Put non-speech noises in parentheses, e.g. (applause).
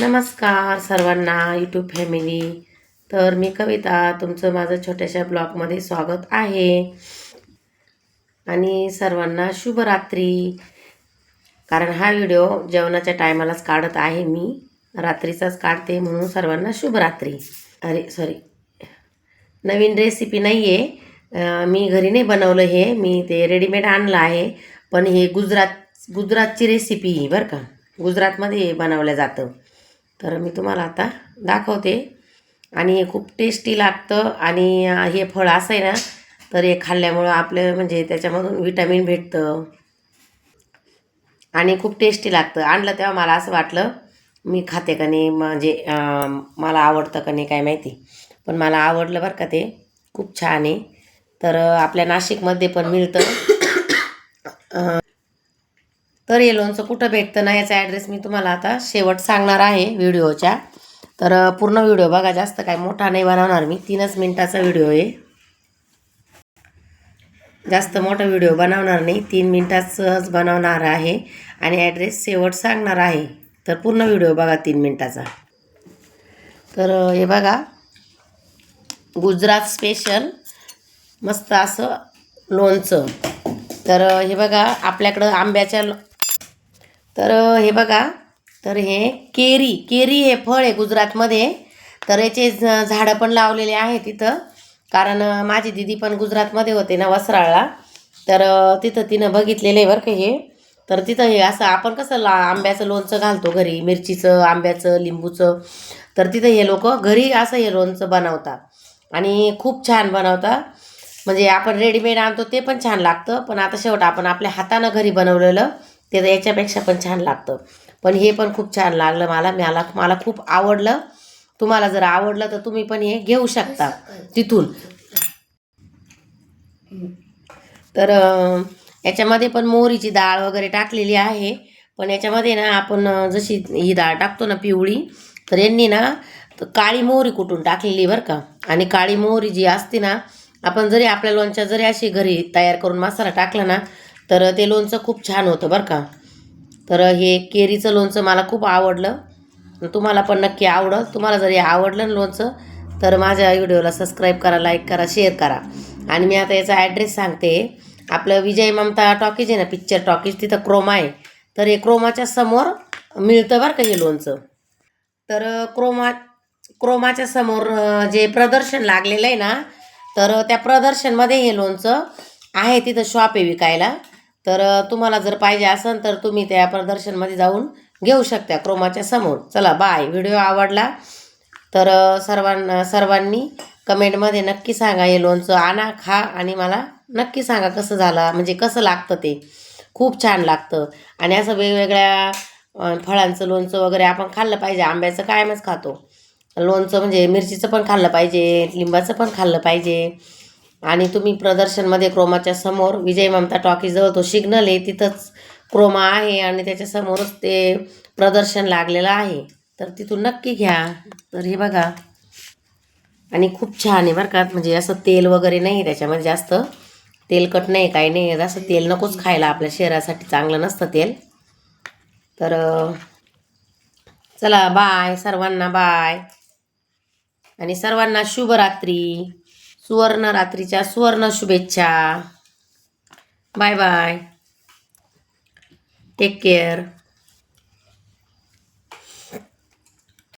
नमस्कार सर्वांना YouTube family तर मी कविता तुमचं माझं छोट्याशा ब्लॉगमध्ये स्वागत आहे. आणि सर्वांना शुभरात्री कारण हा व्हिडिओ जेवणाच्या टायमालाच काढत आहे मी. रात्रीचाच काढते म्हणून सर्वांना शुभरात्री अरे सॉरी नवीन रेसिपी नाही आहे मी घरी नाही बनवलं हे. मी ते रेडीमेड आणलं आहे. पण हे गुजरात गुजरातची रेसिपी आहे बरं का. गुजरातमध्ये हे बनवलं जातं. तर मी तुम्हाला आता दाखवते. आणि हे खूप टेस्टी लागतं आणि हे फळ असं आहे ना तर हे खाल्ल्यामुळं आपलं म्हणजे त्याच्यामधून विटॅमिन भेटतं. आणि खूप टेस्टी लागतं. आणलं तेव्हा मला असं वाटलं मी खाते का नाही म्हणजे मला आवडतं का नाही काय माहिती. पण मला आवडलं बरं का ते. खूप छान आहे. तर आपल्या नाशिकमध्ये पण मिळतं. (coughs) तर हे लोणचं कुठं भेटतं ना याचा ॲड्रेस मी तुम्हाला आता शेवट सांगणार आहे व्हिडिओच्या. तर पूर्ण व्हिडिओ बघा जास्त काय मोठा नाही बनवणार मी. तीनच मिनटाचा व्हिडिओ आहे. जास्त मोठा व्हिडिओ बनवणार नाही. तीन मिनटाचंच बनवणार आहे. आणि ॲड्रेस शेवट सांगणार आहे. तर पूर्ण व्हिडिओ बघा तीन मिनटाचा. तर हे बघा. गुजरात स्पेशल मस्त असं लोणचं. तर हे बघा आपल्याकडं आंब्याच्या तर हे बघा. तर हे केरी केरी हे फळ आहे गुजरातमध्ये. तर याचे झाडं पण लावलेले आहे तिथं कारण माझी दिदी पण गुजरातमध्ये होते ना वसराळला तर तिथं तिनं बघितलेलं आहे बरं का हे. तर तिथं हे असं आपण कसं ला आंब्याचं लोणचं घालतो घरी मिरचीचं आंब्याचं लिंबूचं. तर तिथं हे लोक घरी असं हे लोणचं बनवतात. आणि खूप छान बनवतात. म्हणजे आपण रेडीमेड आणतो ते पण छान लागतं. पण आता शेवट आपण आपल्या हातानं घरी बनवलेलं ते तर याच्यापेक्षा पण छान लागतं. पण हे पण खूप छान लागलं मला. मला मला खूप आवडलं. तुम्हाला जर आवडलं तर तुम्ही पण हे घेऊ शकता तिथून. तर याच्यामध्ये पण मोहरीची डाळ वगैरे टाकलेली आहे. पण याच्यामध्ये ना आपण जशी ही डाळ टाकतो ना पिवळी तर यांनी ना काळी मोहरी कुटून टाकलेली बरं का. आणि काळी मोहरी जी असते ना आपण जरी आपल्या लोणच्या जरी अशी घरी तयार करून मसाला टाकला ना तर ते लोणचं खूप छान होतं बरं का. तर हे केरीचं लोणचं मला खूप आवडलं. तुम्हाला पण नक्की आवडलं. तुम्हाला जर हे आवडलं ना लोणचं तर माझ्या व्हिडिओला सबस्क्राईब करा लाईक करा शेअर करा. आणि मी आता याचा ॲड्रेस सांगते. आपलं विजय ममता टॉकीज आहे ना पिक्चर टॉकीज तिथं क्रोमा आहे. तर हे क्रोमाच्या समोर मिळतं बरं का हे लोणचं. तर क्रोमा क्रोमाच्या समोर जे प्रदर्शन लागलेलं आहे ना तर त्या प्रदर्शनमध्ये हे लोणचं आहे तिथं शॉप आहे विकायला. तर तुम्हाला जर पाहिजे असेल तर तुम्ही त्या प्रदर्शनमध्ये जाऊन घेऊ शकता क्रोमाच्या समोर. चला बाय व्हिडिओ आवडला तर सर्वांना सर्वांनी कमेंटमध्ये नक्की सांगा हे लोणचं आणा खा आणि मला नक्की सांगा कसं झालं म्हणजे कसं लागतं ते. खूप छान लागतं. आणि असं वेगवेगळ्या फळांचं लोणचं वगैरे आपण खाल्लं पाहिजे. आंब्याचं कायमच खातो. लोणचं म्हणजे मिरचीचं पण खाल्लं पाहिजे लिंबाचं पण खाल्लं पाहिजे. आणि तुम्ही प्रदर्शनमध्ये क्रोमाच्या समोर विजय ममता टॉकीजवळ तो सिग्नल आहे तिथंच क्रोमा आहे आणि त्याच्यासमोरच ते प्रदर्शन लागलेलं आहे. तर तिथून नक्की घ्या. तर हे बघा. आणि खूप छान आहे बरं का. म्हणजे असं तेल वगैरे नाही त्याच्यामध्ये जास्त. तेलकट नाही काही नाही. असं तेल नकोच खायला आपल्या शरीरासाठी चांगलं नसतं तेल. तर चला बाय सर्वांना बाय आणि सर्वांना शुभरात्री. सुवर्ण रात्रीच्या सुवर्ण शुभेच्छा बाय बाय टेक केअर